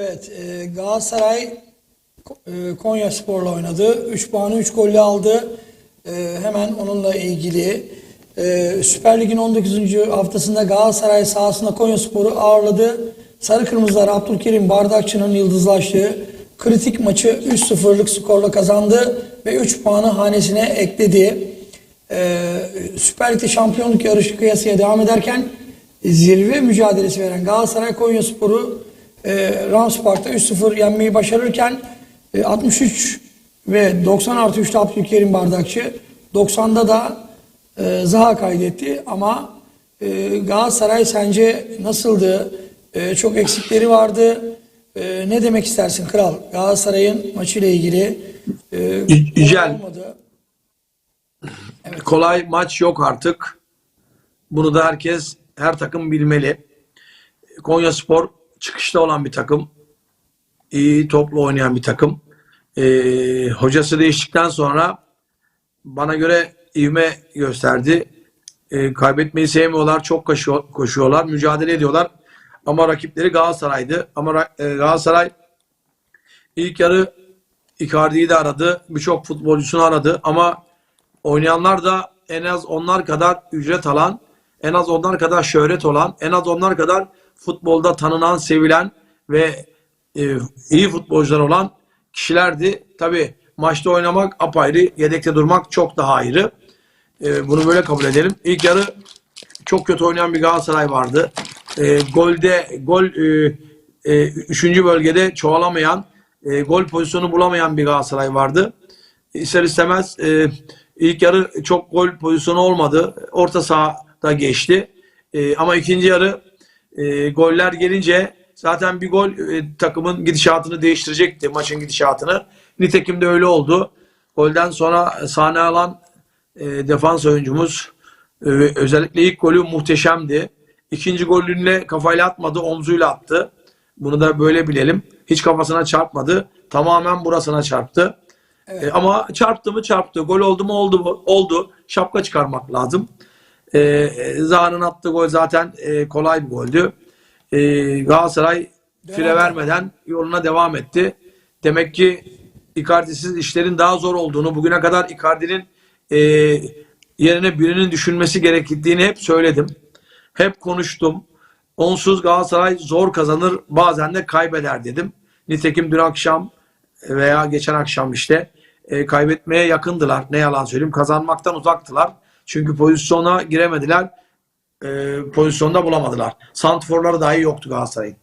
Evet, e, Galatasaray e, Konya Spor'la oynadı. 3 puanı 3 golle aldı. E, hemen onunla ilgili e, Süper Lig'in 19. haftasında Galatasaray sahasında Konya Spor'u ağırladı. Sarı Kırmızılar Abdülkerim Bardakçı'nın yıldızlaştığı kritik maçı 3-0'lık skorla kazandı ve 3 puanı hanesine ekledi. E, Süper Lig'de şampiyonluk yarışı kıyasıya devam ederken zirve mücadelesi veren Galatasaray Konya Spor'u e, Rams Park'ta 3-0 yenmeyi başarırken e, 63 ve 90 artı 3'te Abdülkerim Bardakçı 90'da da e, Zaha kaydetti ama e, Galatasaray sence nasıldı? E, çok eksikleri vardı. E, ne demek istersin Kral? Galatasaray'ın maçıyla ilgili e, Yü- Yücel. olmadı. Kolay maç yok artık. Bunu da herkes, her takım bilmeli. Konya Spor çıkışta olan bir takım. İyi toplu oynayan bir takım. Ee, hocası değiştikten sonra bana göre ivme gösterdi. Ee, kaybetmeyi sevmiyorlar. Çok koşuyor, koşuyorlar. Mücadele ediyorlar. Ama rakipleri Galatasaray'dı. Ama e, Galatasaray ilk yarı Icardi'yi de aradı. Birçok futbolcusunu aradı. Ama oynayanlar da en az onlar kadar ücret alan, en az onlar kadar şöhret olan, en az onlar kadar futbolda tanınan, sevilen ve e, iyi futbolcular olan kişilerdi. Tabi maçta oynamak apayrı, yedekte durmak çok daha ayrı. E, bunu böyle kabul edelim. İlk yarı çok kötü oynayan bir Galatasaray vardı. E, golde, gol e, e, üçüncü bölgede çoğalamayan, e, gol pozisyonu bulamayan bir Galatasaray vardı. İster istemez e, ilk yarı çok gol pozisyonu olmadı. Orta sahada geçti. E, ama ikinci yarı e, goller gelince zaten bir gol e, takımın gidişatını değiştirecekti. Maçın gidişatını. Nitekim de öyle oldu. Golden sonra sahne alan e, defans oyuncumuz e, özellikle ilk golü muhteşemdi. İkinci golünle kafayla atmadı, omzuyla attı. Bunu da böyle bilelim. Hiç kafasına çarpmadı. Tamamen burasına çarptı. E, ama çarptı mı çarptı. Gol oldu mu oldu mu? Oldu. Şapka çıkarmak lazım. E, e, Zaha'nın attığı gol zaten e, kolay bir goldü. E, Galatasaray fire vermeden yoluna devam etti. Demek ki Icardi'siz işlerin daha zor olduğunu, bugüne kadar Icardi'nin e, yerine birinin düşünmesi gerektiğini hep söyledim. Hep konuştum. Onsuz Galatasaray zor kazanır, bazen de kaybeder dedim. Nitekim dün akşam veya geçen akşam işte e, kaybetmeye yakındılar. Ne yalan söyleyeyim. Kazanmaktan uzaktılar. Çünkü pozisyona giremediler. E, pozisyonda bulamadılar. Santforları dahi yoktu Galatasaray'ın.